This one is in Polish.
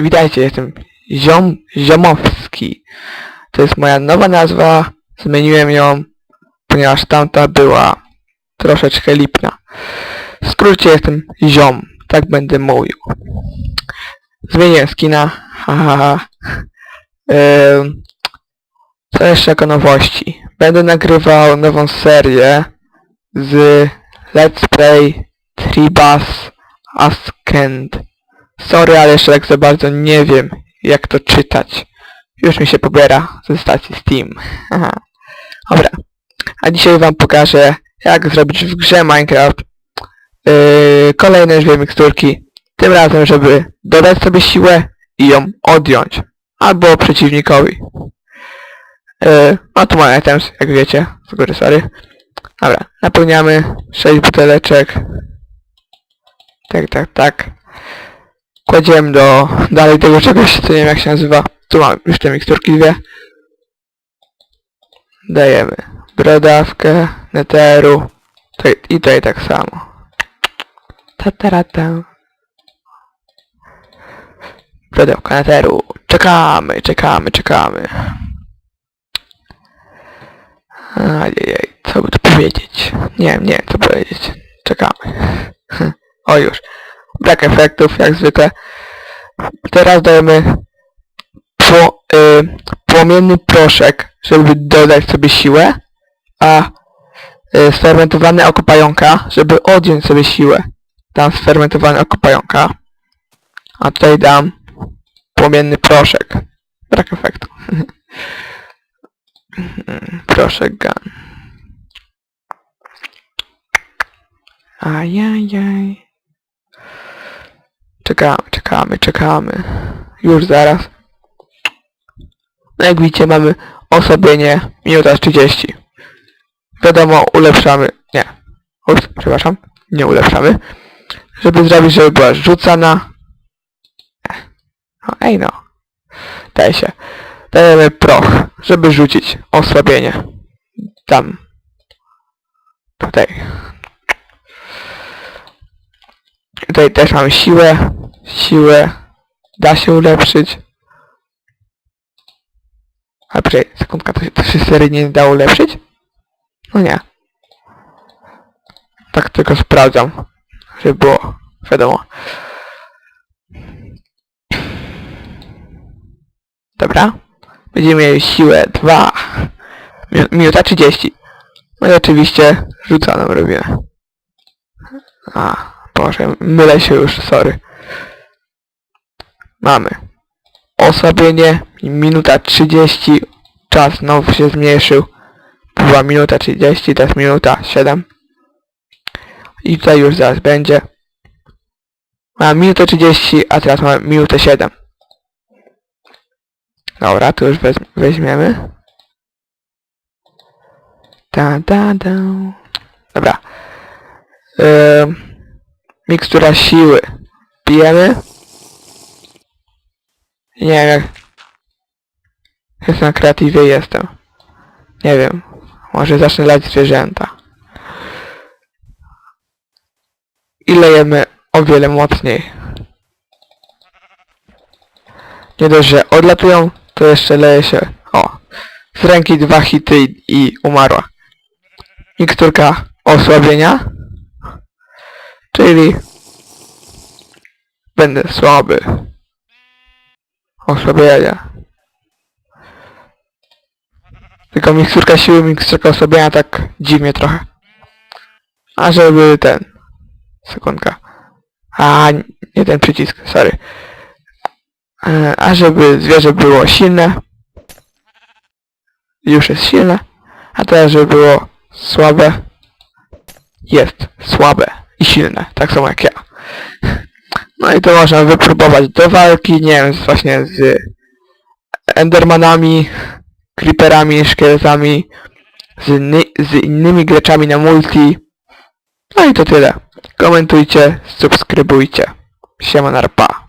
Witajcie, jestem Ziom, Ziomowski. To jest moja nowa nazwa. Zmieniłem ją, ponieważ tamta była troszeczkę lipna. W skrócie jestem Ziom. Tak będę mówił. Zmieniłem skina. Ha, ha, ha. Ym, co jeszcze jako nowości? Będę nagrywał nową serię z Let's Play Tribas Askend. Sorry, ale jeszcze tak za bardzo nie wiem, jak to czytać. Już mi się pobiera ze stacji Steam. Aha. Dobra. A dzisiaj wam pokażę, jak zrobić w grze Minecraft yy, kolejne dwie miksturki. Tym razem, żeby dodać sobie siłę i ją odjąć. Albo przeciwnikowi. Yy, no tu mamy items, jak wiecie. Z góry, sorry. Dobra, napełniamy 6 buteleczek. Tak, tak, tak kładziemy do dalej tego czegoś, co nie wiem jak się nazywa. Tu mamy już te miksturki dwie. Dajemy brodawkę, neteru i tutaj tak samo. Tatarata. Brodawka neteru. Czekamy, czekamy, czekamy. Ajajaj, co by tu powiedzieć? Nie wiem, nie wiem co powiedzieć. Czekamy. O już. Brak efektów, jak zwykle. Teraz dajemy pło, y, płomienny proszek, żeby dodać sobie siłę, a y, sfermentowane oko pająka, żeby odjąć sobie siłę. Dam sfermentowane oko pająka, a tutaj dam płomienny proszek. Brak efektu. proszek gun. Ajajaj. Czekamy, czekamy, czekamy. Już zaraz. No jak widzicie mamy osobienie minuta 30. Wiadomo, ulepszamy. Nie. Ups, przepraszam. Nie ulepszamy. Żeby zrobić, żeby była rzucana. No, ej no. Daje się. Dajemy proch, żeby rzucić osłabienie. Tam. Tutaj. Tutaj też mamy siłę. Siłę. Da się ulepszyć. A przej, sekundka, to się, to się serii nie da ulepszyć? No nie. Tak tylko sprawdzam, żeby było wiadomo. Dobra. Będziemy mieli siłę 2. Mi- Minuta 30. No i oczywiście rzucaną robimy. A, Boże, mylę się już, sorry. Mamy. Osłabienie, minuta 30, czas znowu się zmniejszył. Była minuta 30, teraz minuta 7. I tutaj już zaraz będzie. Mam minutę 30, a teraz mamy minutę 7. Dobra, to już wez weźmiemy. Da, da, da. Dobra. Ym, mikstura siły. Pijemy. Nie wiem na kreatywie jestem. Nie wiem. Może zacznę lać zwierzęta. I lejemy o wiele mocniej. Nie dość, że odlatują, to jeszcze leje się... O! Z ręki dwa hity i, i umarła. Miksturka osłabienia. Czyli... Będę słaby. Osłabienia. Tylko miksturka siły, miksturka osłabienia tak dziwnie trochę. A żeby ten... Sekundka. A nie ten przycisk, sorry. E, A żeby zwierzę było silne. Już jest silne. A teraz żeby było słabe. Jest słabe i silne. Tak samo jak ja. No i to można wypróbować do walki, nie wiem, właśnie z Endermanami, Creeperami, Szkieletami, z, z innymi graczami na multi. No i to tyle. Komentujcie, subskrybujcie. Siema narpa.